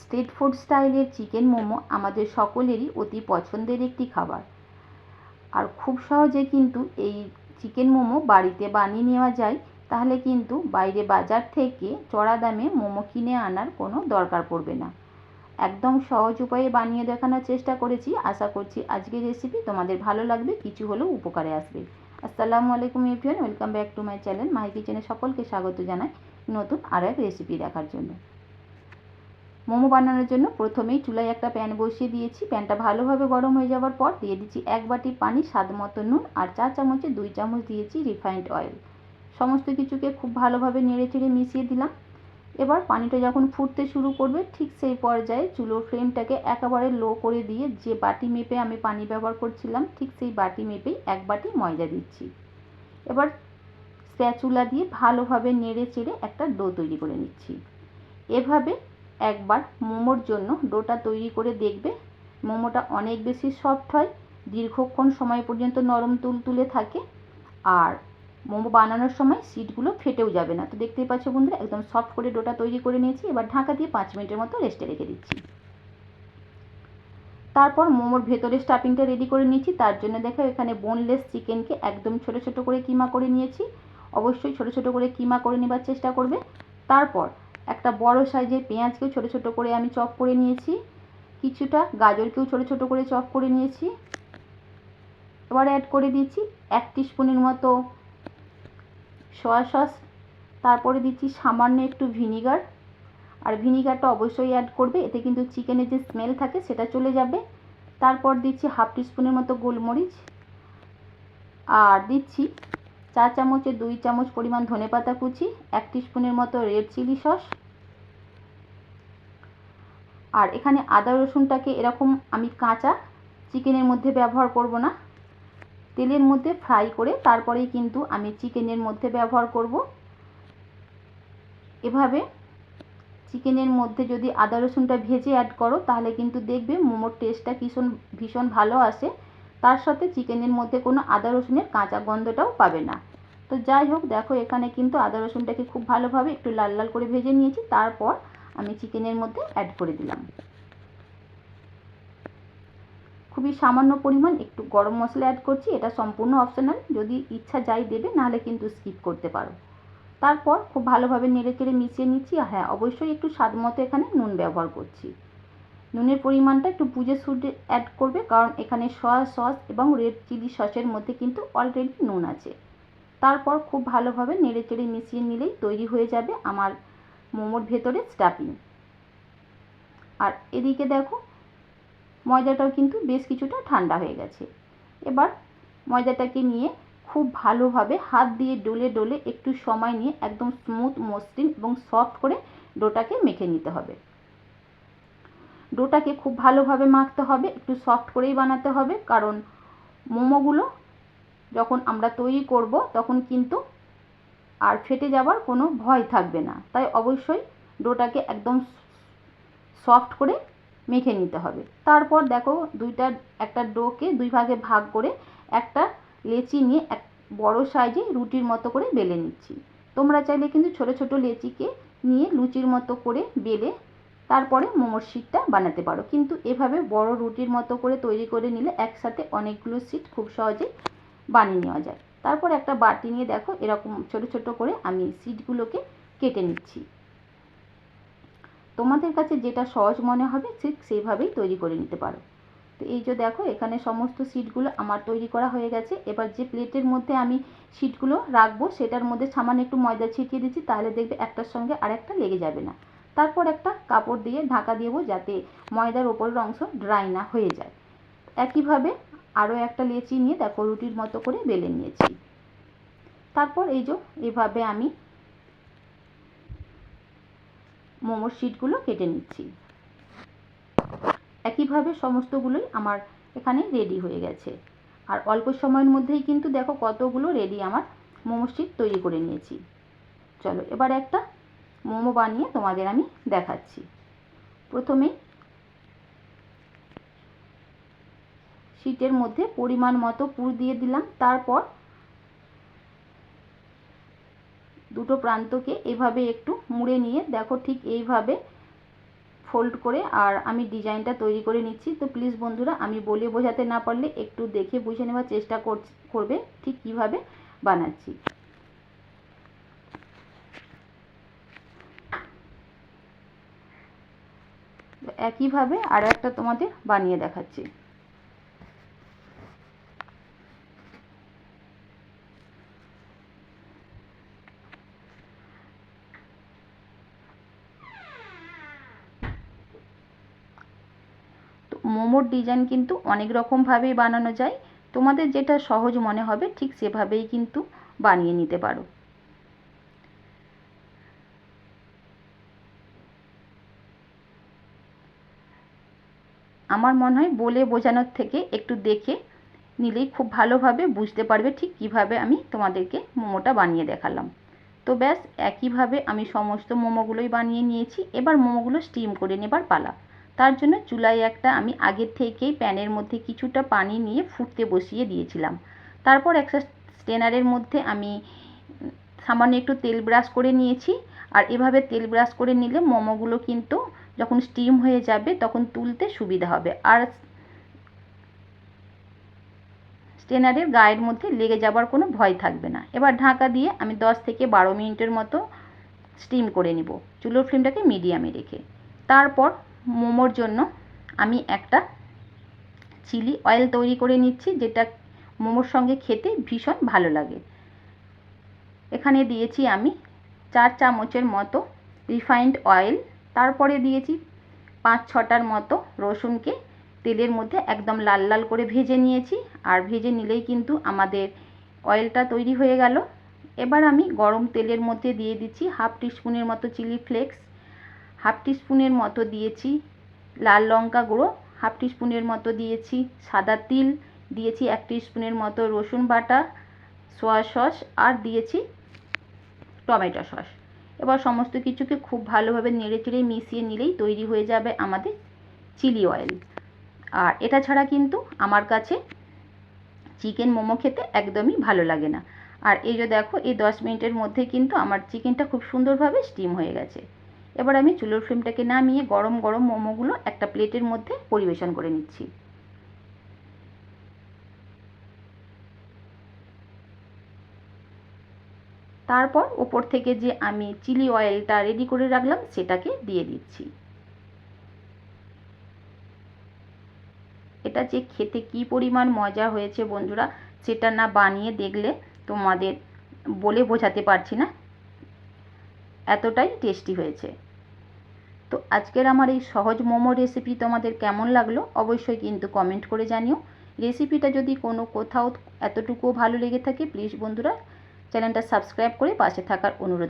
Street food স্টাইলের chicken momo আমাদের সকলেরই অতি পছন্দের একটি খাবার। আর খুব সহজে কিন্তু এই চিকেন মোমো বাড়িতে বানিয়ে নেওয়া যায়, তাহলে কিন্তু বাইরে বাজার থেকে চড়া দামে মোমো কিনে আনার কোনো দরকার পড়বে না। একদম সহজ উপায়ে বানিয়ে দেখানোর চেষ্টা করেছি। আশা করছি আজকের রেসিপি তোমাদের ভালো লাগবে, কিছু হলেও উপকারে আসবে। আসসালামু আলাইকুম everyone welcome back to my channel my কিচেনে সকলকে স্বাগত জানাই নতুন আর এক রেসিপি দেখার জন্য। মোমো বানানোর জন্য প্রথমেই চুলায় একটা প্যান বসিয়ে দিয়েছি। প্যানটা ভালোভাবে গরম হয়ে যাওয়ার পর দিয়ে দিচ্ছি এক বাটি পানি, স্বাদ মতো নুন আর চা চামচে দুই চামচ দিয়েছি রিফাইন্ড অয়েল। সমস্ত কিছুকে খুব ভালোভাবে নেড়ে চেড়ে মিশিয়ে দিলাম। এবার পানিটা যখন ফুটতে শুরু করবে, ঠিক সেই পর্যায়ে চুলোর ফ্লেমটাকে একেবারে লো করে দিয়ে যে বাটি মেপে আমি পানি ব্যবহার করছিলাম, ঠিক সেই বাটি মেপেই এক বাটি ময়দা দিচ্ছি। এবার স্প্যাচুলা দিয়ে ভালোভাবে নেড়ে চেড়ে একটা ডো তৈরি করে নিচ্ছি। এভাবে একবার মোমোর জন্য ডোটা তৈরি করে দেখবে। মোমোটা অনেক বেশি সফট হয়, দীর্ঘক্ষণ সময় পর্যন্ত নরম তুলতুলে থাকে আর মোমো বানানোর সময় সিটগুলো ফেটেও যাবে না। তো দেখতেই পাচ্ছ বন্ধুরা, একদম সফট করে ডোটা তৈরি করে নিয়েছি। এবার ঢাকা দিয়ে পাঁচ মিনিটের মতো রেস্টে রেখে দিচ্ছি। তারপর মোমোর ভেতরে স্টাফিংটা রেডি করে নিয়েছি। তার জন্য দেখো, এখানে বোনলেস চিকেনকে একদম ছোট ছোট করে কিমা করে নিয়েছি। অবশ্যই ছোট ছোট করে কিমা করে নেবার চেষ্টা করবে। তারপর একটা বড় সাইজের পেঁয়াজকেও ছোট ছোট করে আমি চপ করে নিয়েছি। কিছুটা গাজরকেও ছোট ছোট করে চপ করে নিয়েছি। এবার অ্যাড করে দিচ্ছি এক স্পুনের মতো সয়া সস তারপরে দিচ্ছি সামান্য একটু ভিনিগার আর ভিনিগারটা অবশ্যই অ্যাড করবে, এতে কিন্তু চিকেনের যে স্মেল থাকে সেটা চলে যাবে। তারপর দিচ্ছি হাফ টিস্পুনের মতো গোলমরিচ। আর দিচ্ছি চা চামচে দুই চামচ পরিমাণ ধনেপাতা কুচি, এক স্পুনের মতো রেড চিলি সস আর এখানে আদা রসুনটাকে এরকম আমি কাঁচা চিকেনের মধ্যে ব্যবহার করব না। তেলের মধ্যে ফ্রাই করে তারপরেই কিন্তু আমি চিকেনের মধ্যে ব্যবহার করব। এভাবে চিকেনের মধ্যে যদি আদা রসুনটা ভেজে অ্যাড করো, তাহলে কিন্তু দেখবে মোমোর টেস্টটা ভীষণ ভীষণ ভালো আসে। তার সাথে চিকেনের মধ্যে কোনো আদা রসুনের কাঁচা গন্ধটাও পাবে না। তো যাই হোক, দেখো এখানে কিন্তু আদা রসুনটাকে খুব ভালোভাবে একটু লাল লাল করে ভেজে নিয়েছি। তারপর আমি চিকেনের মধ্যে অ্যাড করে দিলাম। খুবই সামান্য পরিমাণ একটু গরম মশলা অ্যাড করছি। এটা সম্পূর্ণ অপশনাল যদি ইচ্ছা যাই দেবে, নাহলে কিন্তু স্কিপ করতে পারো। তারপর খুব ভালোভাবে নেড়ে চেড়ে মিশিয়ে নিচ্ছি। হ্যাঁ অবশ্যই একটু স্বাদ মতো এখানে নুন ব্যবহার করছি। নুনের পরিমাণটা একটু বুঝে সুটে অ্যাড করবে, কারণ এখানে সয়া সস এবং রেড চিলি সসের মধ্যে কিন্তু অলরেডি নুন আছে। তারপর খুব ভালোভাবে নেড়ে চেড়ে মিশিয়ে নিলেই তৈরি হয়ে যাবে আমার মোমোর ভেতরে স্টাফিং আর এদিকে দেখো, ময়দাটাও কিন্তু বেশ কিছুটা ঠান্ডা হয়ে গেছে। এবার ময়দাটাকে নিয়ে খুব ভালোভাবে হাত দিয়ে ডলে ডলে একটু সময় নিয়ে একদম স্মুথ মসৃণ এবং সফট করে ডোটাকে মেখে নিতে হবে। ডোটাকে খুব ভালোভাবে মাখতে হবে, একটু সফট করেই বানাতে হবে, কারণ মোমোগুলো যখন আমরা তৈরি করব, তখন কিন্তু আর ফেটে যাবার কোনো ভয় থাকবে না। তাই অবশ্যই ডোটাকে একদম সফট করে মেখে নিতে হবে। তারপর দেখো, দুইটা, একটা ডোকে দুই ভাগে ভাগ করে একটা লেচি নিয়ে এক বড় সাইজে রুটির মতো করে বেলে নিচ্ছি। তোমরা চাইলে কিন্তু ছোট ছোট লেচিকে নিয়ে লুচির মতো করে বেলে তারপরে মোমোর শিটটা বানাতে পারো। কিন্তু এভাবে বড় রুটির মতো করে তৈরি করে নিলে একসাথে অনেকগুলো সিট খুব সহজে বানিয়ে নেওয়া যায়। তারপর একটা বাটি নিয়ে দেখো, এরকম ছোট ছোট করে আমি সিটগুলোকে কেটে নিচ্ছি। তোমাদের কাছে যেটা সহজ মনে হবে, ঠিক সেইভাবেই তৈরি করে নিতে পারো। তো এই যে দেখো, এখানে সমস্ত সিটগুলো আমার তৈরি করা হয়ে গেছে। এবার যে প্লেটের মধ্যে আমি সিটগুলো রাখব, সেটার মধ্যে সামান্য একটু ময়দা ছিটিয়ে দিচ্ছি, তাহলে দেখবে একটার সঙ্গে আরেকটা লেগে যাবে না। তারপর একটা কাপড় দিয়ে ঢাকা দেবো যাতে ময়দার ওপরের অংশ ড্রাই না হয়ে যায়। একইভাবে আরও একটা লেচি নিয়ে দেখো রুটির মতো করে বেলে নিয়েছি। তারপর এই যে এভাবে আমি মোমোর শিটগুলো কেটে নিচ্ছি। একইভাবে সমস্তগুলোই আমার এখানে রেডি হয়ে গেছে। আর অল্প সময়ের মধ্যেই কিন্তু দেখো কতগুলো রেডি আমার মোমো শিট তৈরি করে নিয়েছি। চলো এবার একটা মোমো বানিয়ে তোমাদের আমি দেখাচ্ছি। প্রথমে শিটের মধ্যে পরিমাণ মতো পুর দিয়ে দিলাম। তারপর দুটো প্রান্তকে এভাবে একটু মুড়ে নিয়ে, দেখো ঠিক এইভাবে ফোল্ড করে আর আমি ডিজাইনটা তৈরি করে নিচ্ছি। তো প্লিজ বন্ধুরা, আমি বলে বোঝাতে না পারলে একটু দেখে বুঝে নেওয়ার চেষ্টা করবে ঠিক কীভাবে বানাচ্ছি। একইভাবে আরও একটা তোমাদের বানিয়ে দেখাচ্ছি। মোমোর ডিজাইন কিন্তু অনেক রকমভাবেই বানানো যায়। তোমাদের যেটা সহজ মনে হবে ঠিক সেভাবেই কিন্তু বানিয়ে নিতে পারো। আমার মনে হয় বলে বোঝানোর থেকে একটু দেখে নিলেই খুব ভালোভাবে বুঝতে পারবে ঠিক কীভাবে আমি তোমাদেরকে মোমোটা বানিয়ে দেখালাম। তো ব্যাস, একইভাবে আমি সমস্ত মোমোগুলোই বানিয়ে নিয়েছি। এবার মোমোগুলো স্টিম করে নেবার পালা। তার জন্য চুলায় একটা আমি আগের থেকেই প্যানের মধ্যে কিছুটা পানি নিয়ে ফুটতে বসিয়ে দিয়েছিলাম। তারপর একটা স্টেনারের মধ্যে আমি সামান্য একটু তেল ব্রাশ করে নিয়েছি। আর এভাবে তেল ব্রাশ করে নিলে মোমোগুলো কিন্তু যখন স্টিম হয়ে যাবে তখন তুলতে সুবিধা হবে। আর স্টেনারের গায়ের মধ্যে লেগে যাবার কোনো ভয় থাকবে না। এবার ঢাকা দিয়ে আমি দশ থেকে বারো মিনিটের মতো স্টিম করে নিব। চুলোর ফ্লেমটাকে মিডিয়ামে রেখে। তারপর মোমোর জন্য আমি একটা চিলি অয়েল তৈরি করে নিচ্ছি, যেটা মোমোর সঙ্গে খেতে ভীষণ ভালো লাগে। এখানে দিয়েছি আমি চার চামচের মতো রিফাইন্ড অয়েল তারপরে দিয়েছি পাঁচ ছটার মতো রসুনকে। তেলের মধ্যে একদম লাল লাল করে ভেজে নিয়েছি। আর ভেজে নিলেই কিন্তু আমাদের অয়েলটা তৈরি হয়ে গেল। এবার আমি গরম তেলের মধ্যে দিয়ে দিচ্ছি হাফ টিস্পুনের মতো চিলি ফ্লেক্স। হাফ টিস্পুনের মতো দিয়েছি লাল লঙ্কা গুঁড়ো। হাফ টিস্পুনের মতো দিয়েছি সাদা তিল। দিয়েছি এক টিস্পুনের মতো রসুন বাটা, সোয়া সস। আর দিয়েছি টমেটো সস। এবার সমস্ত কিছুকে খুব ভালোভাবে নেড়ে চেড়ে মিশিয়ে নিলেই তৈরি হয়ে যাবে আমাদের চিলি অয়েল। আর এটা ছাড়া কিন্তু আমার কাছে চিকেন মোমো খেতে একদমই ভালো লাগে না। আর এই যে দেখো, এই দশ মিনিটের মধ্যে কিন্তু আমার চিকেনটা খুব সুন্দরভাবে স্টিম হয়ে গেছে। এবার আমি চুলোর ফ্লেমটাকে নামিয়ে গরম গরম মোমোগুলো একটা প্লেটের মধ্যে পরিবেশন করে নিচ্ছি। তারপর ওপর থেকে যে আমি চিলি অয়েলটা রেডি করে রাখলাম, সেটাকে দিয়ে দিচ্ছি। এটা যে খেতে কি পরিমাণ মজা হয়েছে বন্ধুরা, সেটা না বানিয়ে দেখলে তোমাদের বলে বোঝাতে পারছি না। এতটাই টেস্টি হয়েছে। তো আজকের আমার এই সহজ মোমো রেসিপি তোমাদের কেমন লাগল অবশ্যই কিন্তু কমেন্ট করে জানিও। রেসিপিটা যদি কোনো কোথাও এতটুকুও ভালো লেগে থাকে প্লিজ বন্ধুরা চ্যানেলটা সাবস্ক্রাইব করে পাশে থাকার অনুরোধ